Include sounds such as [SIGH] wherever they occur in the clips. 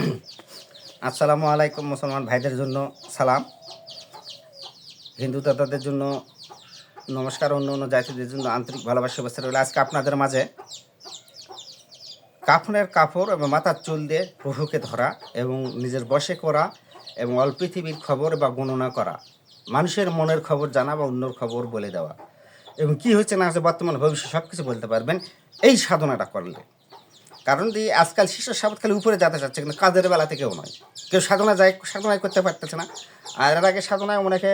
[CLEARS THROAT] আসসালামু আলাইকুম মুসলমান ভাইদের জন্য সালাম। হিন্দু দাদাদের জন্য নমস্কার, অন্য অন্য জাতিদের জন্য আন্তরিক ভালোবাসা, শুভেচ্ছা রইল আজকে আপনাদের মাঝে। কাফনের কাপড় এবং মাথার চুল দিয়ে প্রভুকে ধরা এবং নিজের বসে করা এবং অল পৃথিবীর খবর বা গণনা করা, মানুষের মনের খবর জানা বা অন্যর খবর বলে দেওয়া। এবং কি হচ্ছে না হচ্ছে বর্তমান ভবিষ্যৎ সব কিছু বলতে পারবেন। এই সাধনাটা করলে কারণ দিয়ে আজকাল শিশুর সাবত খালি উপরে যেতে চাচ্ছে কিন্তু কাজের বেলা থেকেও নয়। কেউ সাধনা যায় সাধনায় করতে পারতেছে না। আর এর আগে সাধনায় অনেকে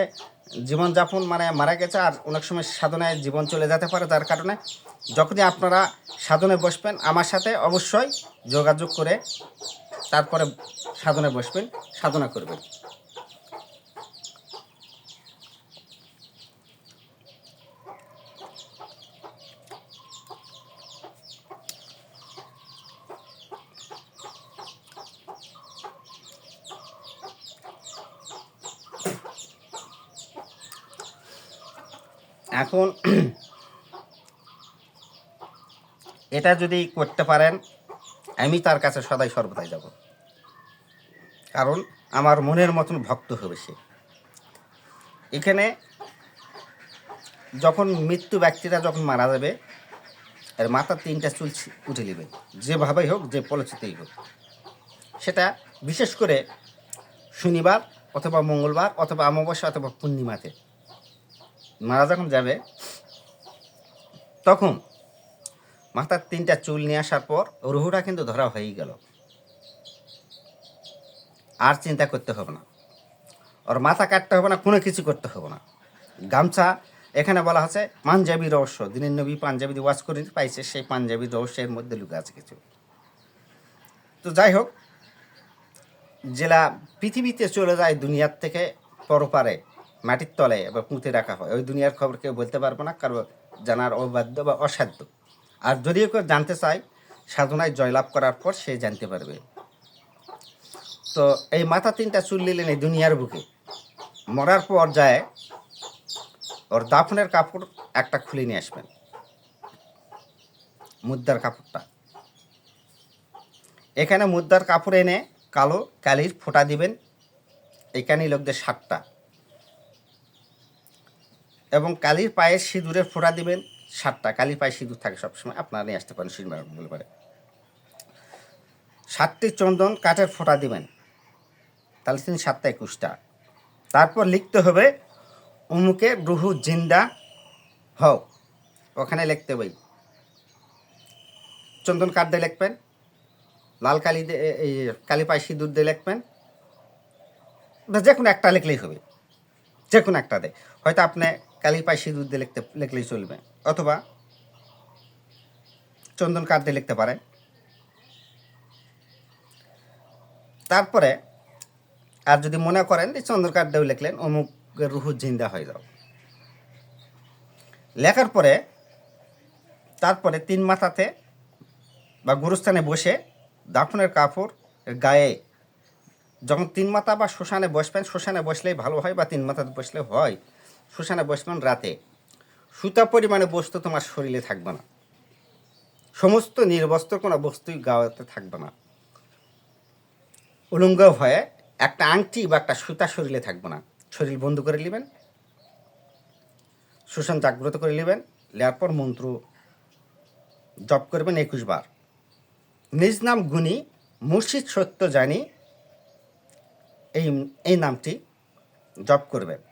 জীবনযাপন মানে মারা গেছে, আর অনেক সময় সাধনায় জীবন চলে যেতে পারে তার কারণে। যখনই আপনারা সাধনায় বসবেন, আমার সাথে অবশ্যই যোগাযোগ করে তারপরে সাধনায় বসবেন, সাধনা করবেন। এখন এটা যদি করতে পারেন, আমি তার কাছে সদাই সর্বদাই যাব। কারণ আমার মনের মতন ভক্ত হবে সে। এখানে যখন মৃত্যু ব্যক্তিরা যখন মারা যাবে, এর মাথার তিনটা চুল উঠে নেবে। যেভাবেই হোক, যে পলচিতেই হোক। সেটা বিশেষ করে শনিবার অথবা মঙ্গলবার অথবা অমাবস্যা অথবা পূর্ণিমাতে মারা যখন যাবে, তখন মাথার তিনটা চুল নিয়ে আসার পর রুহুটা কিন্তু ধরা হয়েই গেল। আর চিন্তা করতে হবে না। ওর মাথা কাটতে হবে না, কোনো কিছু করতে হবে না। গামছা, এখানে বলা আছে পাঞ্জাবি রহস্য। দিনের নবী পাঞ্জাবি ওয়াজ করে পাইছে, সেই পাঞ্জাবি রহস্যের মধ্যে লুকে আছে কিছু। তো যাই হোক, জেলা পৃথিবীতে চলে যায় দুনিয়ার থেকে পরপারে। মাটির তলে এবার পুঁতে রাখা হয়। ওই দুনিয়ার খবর কেউ বলতে পারব না কারও জানার অবাধ্য বা অসাধ্য। আর যদিও কেউ জানতে চায়, সাধনায় জয়লাভ করার পর সে জানতে পারবে। তো এই মাথা তিনটা চুল নিলেন এই দুনিয়ার বুকে। মরার পর যায় ওর দাফনের কাপড় একটা খুলে নিয়ে আসবেন। মুদ্রার কাপড়টা। এখানে মুদ্রার কাপড় এনে কালো কালির ফোঁটা দিবেন। এখানে লোকদের সাতটা। এবং কালির পায়ে সিঁদুরের ফোঁটা দিবেন, সাতটা। কালির পায়ে সিঁদুর থাকে সবসময়। আপনারা নিয়ে আসতে পারেন সিনেমা বলে পারে। সাতটি চন্দন কাঠের ফোঁটা দিবেন। তাহলে তিনি সাতটা, একুশটা। তারপর লিখতে হবে অমুকে রুহু জিন্দা হও। ওখানে লিখতে হবে, চন্দন কাঠ দিয়ে লিখবেন, লাল কালি এই কালি পায়ে সিঁদুর দিয়ে লিখবেন। যে কোনো একটা লিখলেই হবে। যে কোনো একটা দেয়। হয়তো আপনি কালি পায়ে সিঁদুর দিয়ে লিখতে, লিখলেই চলবে। অথবা চন্দন কাঠ দিয়ে লিখতে পারেন তারপরে আর যদি মনে করেন যে চন্দন কাঠ দিয়েও লিখলেন অমুক রুহু জিন্দা হয়ে যাও। লেখার পরে, তারপরে তিন মাথাতে বা গুরুস্থানে বসে দাফনের কাপড় গায়ে যখন তিন মাথা বা শ্মশানে বসবেন, শ্মশানে বসলেই ভালো হয় বা তিন মাথাতে বসলে হয়? শ্মশানে বসবেন রাতে সুতা পরিমাণে বস্তু তোমার শরীরে থাকবে না। সমস্ত নির্বস্ত্র কোনো বস্তুই গাওয়াতে থাকবে না। উলঙ্গ হয়ে একটা আংটি বা একটা সুতা শরীরে থাকবে না। শরীর বন্ধ করে নেবেন। শ্মশান জাগ্রত করে নেবেন। নেওয়ার পর মন্ত্র জপ করবেন একুশ বার। নিজ নাম গুণী মুর্শিদ সত্য জানি এই এই নামটি জপ করবেন।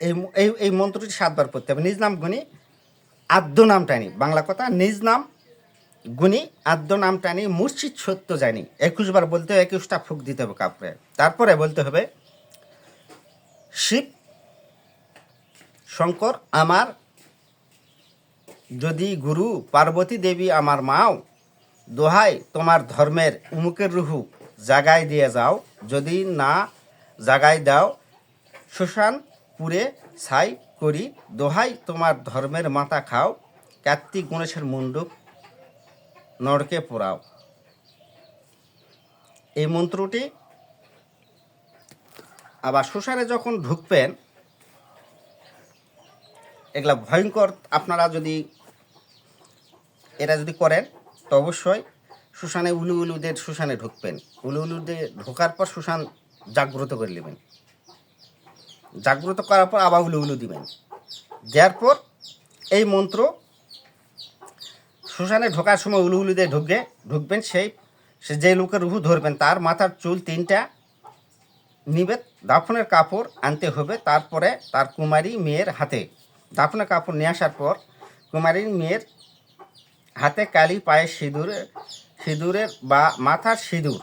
এই এই এই মন্ত্রটি সাতবার পড়তে হবে। নিজ নাম, গুণী, আদ্য নাম টানি। বাংলা কথা, নিজ নাম, গুণী, আদ্য নাম টানি, মুর্শিদ সত্য জানি। একুশ বার বলতে হবে, একুশটা ফুক দিতে হবে কাপড়ে তারপরে বলতে হবে, শিব, শঙ্কর, আমার, যদি গুরু, পার্বতী দেবী আমার মাও, দোহাই তোমার ধর্মের উমুকের রুহু জাগায় দিয়ে যাও। যদি না জাগায় দাও শ্মশান পুরে ছাই করি, দোহাই তোমার ধর্মের মাথা খাও কার্তিক গণেশের মুন্ডুক নরকে পোড়াও। এই মন্ত্রটি আবার শ্মশানে যখন ঢুকবেন, এগুলা ভয়ঙ্কর, আপনারা যদি এটা যদি করেন, তো অবশ্যই শ্মশানে উলু উলুদের শ্মশানে ঢুকবেন। উলু উলুদের ঢোকার পর শ্মশান জাগ্রত করে নেবেন। জাগ্রত করার পর আবার উলু উলু দিবেন। দেওয়ার পর এই মন্ত্র শ্মশানে ঢোকার সময় উলু উলু দিয়ে ঢুকবে ঢুকবেন সেই, সে যে লোকের রুহু ধরবেন, তার মাথার চুল তিনটা নিবে দাফনের কাপড় আনতে হবে, তারপরে তার কুমারী মেয়ের হাতে। দাফনের কাপড় নিয়ে আসার পর কুমারীর মেয়ের হাতে কালি, পায়ে সিঁদুর সিঁদুরের বা মাথার সিঁদুর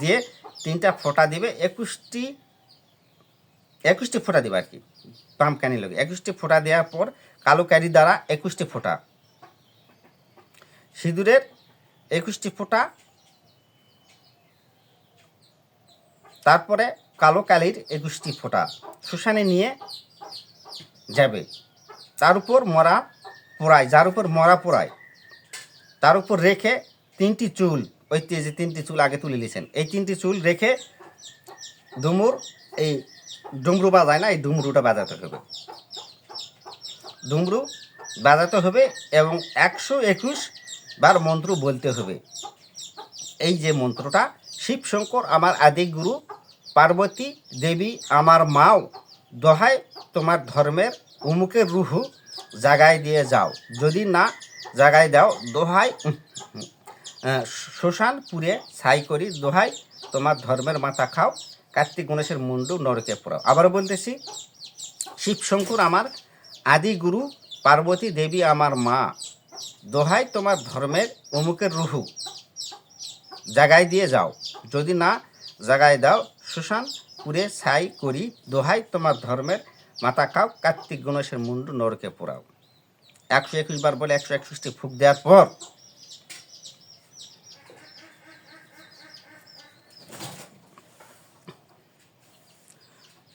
দিয়ে তিনটা ফোঁটা দিবে, একুশটি একুশটি ফোঁটা দিবে আর কি পামকানি লোক। একুশটি ফোঁটা দেওয়ার পর কালো কারি দ্বারা একুশটি ফোঁটা। সিঁদুরের একুশটি ফোঁটা, তারপরে কালো কালির একুশটি ফোঁটা শ্মশানে নিয়ে যাবে। তার উপর মরা পোড়ায়, যার উপর মরা পোড়ায়, তার উপর রেখে তিনটি চুল, ওই যে তিনটি চুল আগে তুলে নিয়েছেন এই তিনটি চুল রেখে ডুমুর, এই ডুমরু বাজায় না, এই ডুমরুটা বাজাতে হবে। ডুমরু বাজাতে হবে এবং একশো একুশ বার মন্ত্র বলতে হবে। এই যে মন্ত্রটা শিব শঙ্কর আমার আদি গুরু পার্বতী দেবী আমার মাও, দোহাই তোমার ধর্মের উমুকের রুহু, জাগায় দিয়ে যাও। যদি না জাগায় দাও, দোহাই শ্মশান পুড়ে ছাই করি, দোহাই, তোমার ধর্মের মাথা খাও, কার্তিক গণেশের মুন্ডু নরকে পোড়াও। আবার বলতেছি, শিব শঙ্কর আমার আদি গুরু, পার্বতী দেবী আমার মা, দোহাই তোমার ধর্মের অমুকের রুহু, জাগায় দিয়ে যাও। যদি না জাগায় দাও শ্মশান পুরে ছাই করি, দোহাই তোমার ধর্মের মাথা খাও, কার্তিক গণেশের মুন্ডু নরকে পোড়াও। একশো একুশ বার বলে একশো একুশটি ফুক দেওয়ার পর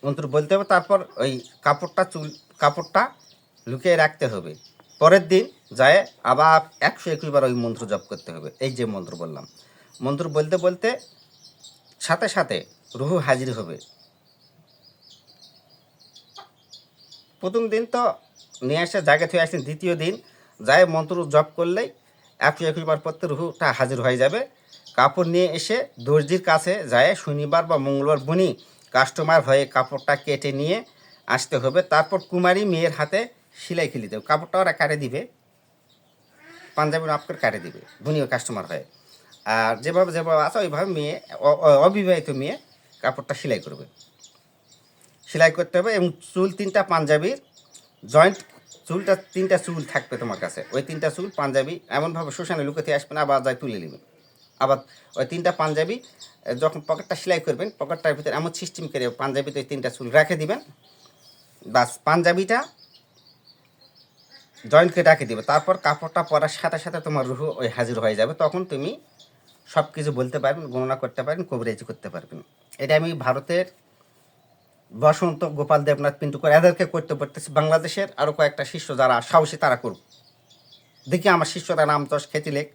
মন্ত্র বলতে হবে, তারপর ওই কাপড়টা চুল, কাপড়টা লুকিয়ে রাখতে হবে। পরের দিন যায় আবার একশো একুশ বার ওই মন্ত্র জপ করতে হবে। এই যে মন্ত্র বললাম। মন্ত্র বলতে বলতে সাথে সাথে রুহু হাজির হবে। প্রথম দিন তো নিয়ে আসে জায়গা থেকে আসছেন দ্বিতীয় দিন যায় মন্ত্র জপ করলেই একশো একুশ বার পড়তে রুহুটা হাজির হয়ে যাবে। কাপড় নিয়ে এসে দর্জির কাছে যায়, শনিবার বা মঙ্গলবার বুনি কাস্টমার হয়ে কাপড়টা কেটে নিয়ে আসতে হবে। তারপর কুমারী মেয়ের হাতে সেলাই খেলি দেবে। কাপড়টা ওরা কাটে দিবে। পাঞ্জাবি করে কাটে দিবে বুনিও কাস্টমার হয়ে। আর যেভাবে যেভাবে আছে, ওইভাবে মেয়ে অবিবাহিত মেয়ে কাপড়টা সেলাই করবে। সেলাই করতে হবে এবং চুল তিনটা পাঞ্জাবির জয়েন্ট চুলটা তিনটা চুল থাকবে তোমার কাছে। ওই তিনটা চুল পাঞ্জাবি এমনভাবে শ্মশানে লুকোতে আসবে না, আবার যায় তুলে নেবে। আবার ওই তিনটা পাঞ্জাবি যখন পকেটটা সেলাই করবেন, পকেটটার ভিতরে এমন সিস্টেম করে পাঞ্জাবিতে তিনটা চুল রেখে দিবেন। বাস পাঞ্জাবিটা জয়েন্টকে রাখে দিবে। তারপর কাপড়টা পরার সাথে সাথে তোমার রুহ ওই হাজির হয়ে যাবে। তখন তুমি সব কিছু বলতে পারবেন, গণনা করতে পারবেন কবিরাজি করতে পারবেন। এটা আমি ভারতের বসন্ত, গোপাল দেবনাথ, পিন্টু করে, এদেরকে করতে পারতেছি। বাংলাদেশের আরও কয়েকটা শিষ্য যারা সাহসী, তারা করুক। দেখি আমার শিষ্যরা নাম দশ খ্যাতি লেখ।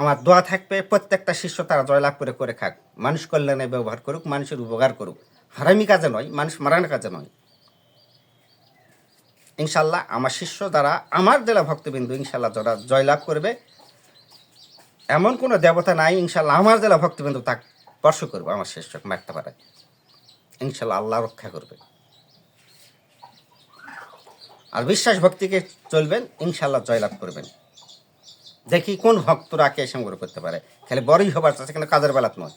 আমার দোয়া থাকবে, প্রত্যেকটা শিষ্য তারা জয়লাভ করে করে খাক। মানুষ কল্যাণে ব্যবহার করুক, মানুষের উপকার করুক। হারামি কাজে নয়, মানুষ মারানোর কাজে নয়। ইনশাল্লাহ আমার শিষ্য যারা, আমার জেলা ভক্তবিন্দু ইনশাল্লাহ যারা জয়লাভ করবে, এমন কোনো দেবতা নাই, ইনশাল্লাহ আমার জেলা ভক্তবিন্দু তা স্পর্শ করবে, আমার শিষ্য মারতে পারে। ইনশাল্লাহ আল্লাহ রক্ষা করবে। আর বিশ্বাস ভক্তিকে চলবেন, ইনশাল্লাহ জয়লাভ করবেন। দেখি কোন ভক্তরা কে সংগ্রহ করতে পারে। খালি বড়ই হবার কিন্তু কাজের বেলাত নয়।